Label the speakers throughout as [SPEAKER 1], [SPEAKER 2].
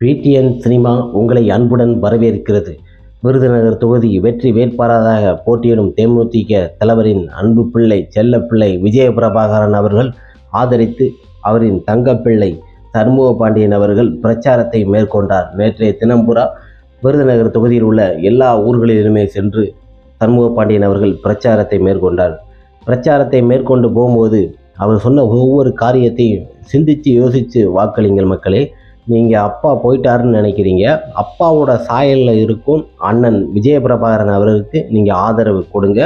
[SPEAKER 1] PTN cinema உங்களை அன்புடன் வரவேற்கிறது. விருதுநகர் தொகுதி வெற்றி வேட்பாளராக போட்டியிடும் தேமுதிக தலைவரின் அன்பு பிள்ளை செல்லப்பிள்ளை விஜயபிரபாகரன் அவர்கள் ஆதரித்து அவரின் தங்கப்பிள்ளை சண்முக பாண்டியன் அவர்கள் பிரச்சாரத்தை மேற்கொண்டார். நேற்றைய தினம்புரா விருதுநகர் தொகுதியில் உள்ள எல்லா ஊர்களிலுமே சென்று சண்முக பாண்டியன் அவர்கள் பிரச்சாரத்தை மேற்கொண்டார். பிரச்சாரத்தை மேற்கொண்டு போகும்போது அவர் சொன்ன ஒவ்வொரு காரியத்தையும் சிந்தித்து யோசித்து வாக்களிங்கள் மக்களே நீங்கள் அப்பா போயிட்டாருன்னு நினைக்கிறீங்க. அப்பாவோட சாயலில் இருக்கும் அண்ணன் விஜயபிரபாகரன் அவருக்கு நீங்கள் ஆதரவு கொடுங்க.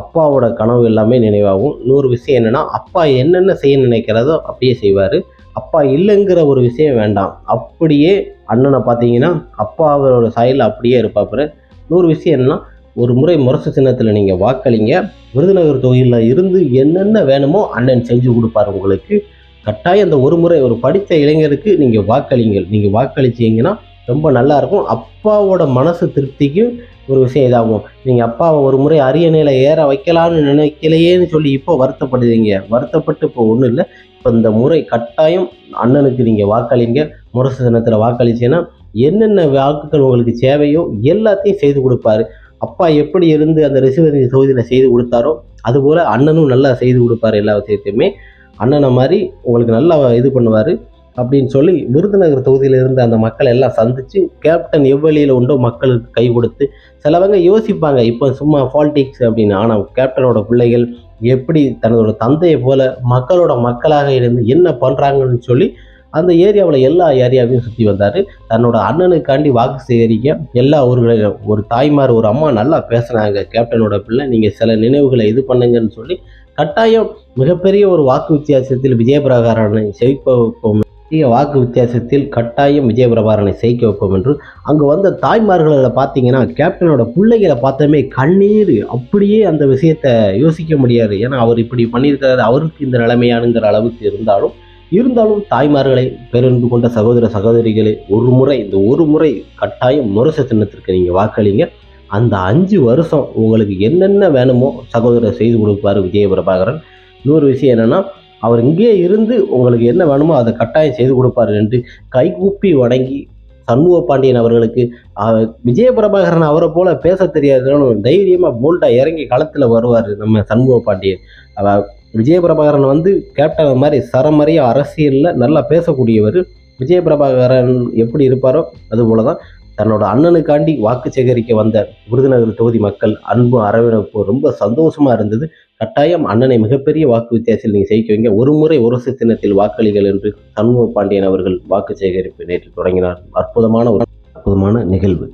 [SPEAKER 1] அப்பாவோட கனவு எல்லாமே நினைவாகும். இன்னொரு விஷயம் என்னென்னா அப்பா என்னென்ன செய்ய நினைக்கிறதோ அப்படியே செய்வார். அப்பா இல்லைங்கிற ஒரு விஷயம் வேண்டாம். அப்படியே அண்ணனை பார்த்தீங்கன்னா அப்பாவோட சாயலில் அப்படியே இருப்பாப்புற இன்னொரு விஷயம் என்னென்னா ஒரு முறை முரசு சின்னத்தில் நீங்கள் வாக்களிங்க. விருதுநகர் தொகுதியில் இருந்து என்னென்ன வேணுமோ அண்ணன் செஞ்சு கொடுப்பார் உங்களுக்கு. கட்டாயம் அந்த ஒரு முறை ஒரு படித்த இளைஞருக்கு நீங்கள் வாக்களிங்கள். நீங்கள் வாக்களிச்சீங்கன்னா ரொம்ப நல்லா இருக்கும். அப்பாவோட மனசு திருப்திக்கும் ஒரு விஷயம் இதாகும். நீங்கள் அப்பாவை ஒரு முறை அரியணையில் ஏற வைக்கலாம்னு நினைக்கலையேன்னு சொல்லி இப்போ வருத்தப்படுறீங்க. வருத்தப்பட்டு இப்போ ஒன்றும் இல்லை. இப்போ இந்த முறை கட்டாயம் அண்ணனுக்கு நீங்கள் வாக்களிங்க முரசு தினத்தில் வாக்களிச்சீங்கன்னா என்னென்ன வாக்குகள் உங்களுக்கு தேவையோ எல்லாத்தையும் செய்து கொடுப்பாரு. அப்பா எப்படி இருந்து அந்த ரிசிவரி தொகுதியில் செய்து கொடுத்தாரோ அதுபோல் அண்ணனும் நல்லா செய்து கொடுப்பாரு எல்லா விஷயத்தையுமே. அண்ணனை மாதிரி உங்களுக்கு நல்லா இது பண்ணுவார் அப்படின்னு சொல்லி விருதுநகர் தொகுதியில் இருந்த அந்த மக்களை எல்லாம் சந்தித்து கேப்டன் எவ்வளியில் உண்டோ மக்களுக்கு கை கொடுத்து சிலவங்க யோசிப்பாங்க இப்போ சும்மா பாலிடிக்ஸ் அப்படின்னு. ஆனால் கேப்டனோட பிள்ளைகள் எப்படி தனதோட தந்தையை போல மக்களோட மக்களாக இருந்து என்ன பண்ணுறாங்கன்னு சொல்லி அந்த ஏரியாவில் எல்லா ஏரியாவையும் சுற்றி வந்தார். தன்னோட அண்ணனுக்காண்டி வாக்கு சேகரிக்க எல்லா ஊர்களிலும் ஒரு தாய்மார் ஒரு அம்மா நல்லா பேசுனாங்க. கேப்டனோட பிள்ளை நீங்கள் சில நினைவுகளை இது பண்ணுங்கன்னு சொல்லி கட்டாயம் மிகப்பெரிய ஒரு வாக்கு வித்தியாசத்தில் விஜயபிரகாரனை ஜெயிக்க வைப்போம். அதிக வாக்கு வித்தியாசத்தில் கட்டாயம் விஜயபிரபாரனை சேர்க்க வைப்போம் என்று அங்கே வந்த தாய்மார்களில் பார்த்தீங்கன்னா கேப்டனோட பிள்ளைகளை பார்த்தமே கண்ணீர் அப்படியே அந்த விஷயத்தை யோசிக்க முடியாது. ஏன்னா அவர் இப்படி பண்ணியிருக்கிறாரு அவருக்கு இந்த நிலைமையானுங்கிற அளவுக்கு இருந்தாலும் இருந்தாலும் தாய்மார்களை பேருந்து கொண்ட சகோதர சகோதரிகளை ஒரு முறை இந்த ஒரு முறை கட்டாயம் முரசு சின்னத்திற்கு நீங்கள் வாக்களிங்க. அந்த அஞ்சு வருஷம் உங்களுக்கு என்னென்ன வேணுமோ சகோதரர் செய்து கொடுப்பார் விஜய பிரபாகரன் இன்னொரு விஷயம் என்னென்னா அவர் இங்கேயே இருந்து உங்களுக்கு என்ன வேணுமோ அதை கட்டாயம் செய்து கொடுப்பார் என்று கைகூப்பி வணங்கி சண்முக பாண்டியன் அவர்களுக்கு விஜய பிரபாகரன் அவரை போல பேச தெரியாதுன்னு தைரியமாக போல்டாக இறங்கி களத்தில் வருவார் நம்ம சண்முக பாண்டியன். விஜய பிரபாகரன் வந்து கேப்டன் மாதிரி சரமறைய அரசியலில் நல்லா பேசக்கூடியவர். விஜய பிரபாகரன் எப்படி இருப்பாரோ அதுபோல தான் தன்னோட அண்ணனுக்காண்டி வாக்கு சேகரிக்க வந்த விருதுநகர் தொகுதி மக்கள் அன்பு அரவணைப்பு ரொம்ப சந்தோஷமா இருந்தது. கட்டாயம் அண்ணனை மிகப்பெரிய வாக்கு வித்தியாசத்தில் நீங்கள் ஜெயிக்க வைங்க. ஒரு முறை ஒரு சித்தினத்தில் வாக்களிகள் என்று சண்முக பாண்டியன் அவர்கள் வாக்கு சேகரிப்பு நேற்று தொடங்கினார். அற்புதமான ஒரு அற்புதமான நிகழ்வு.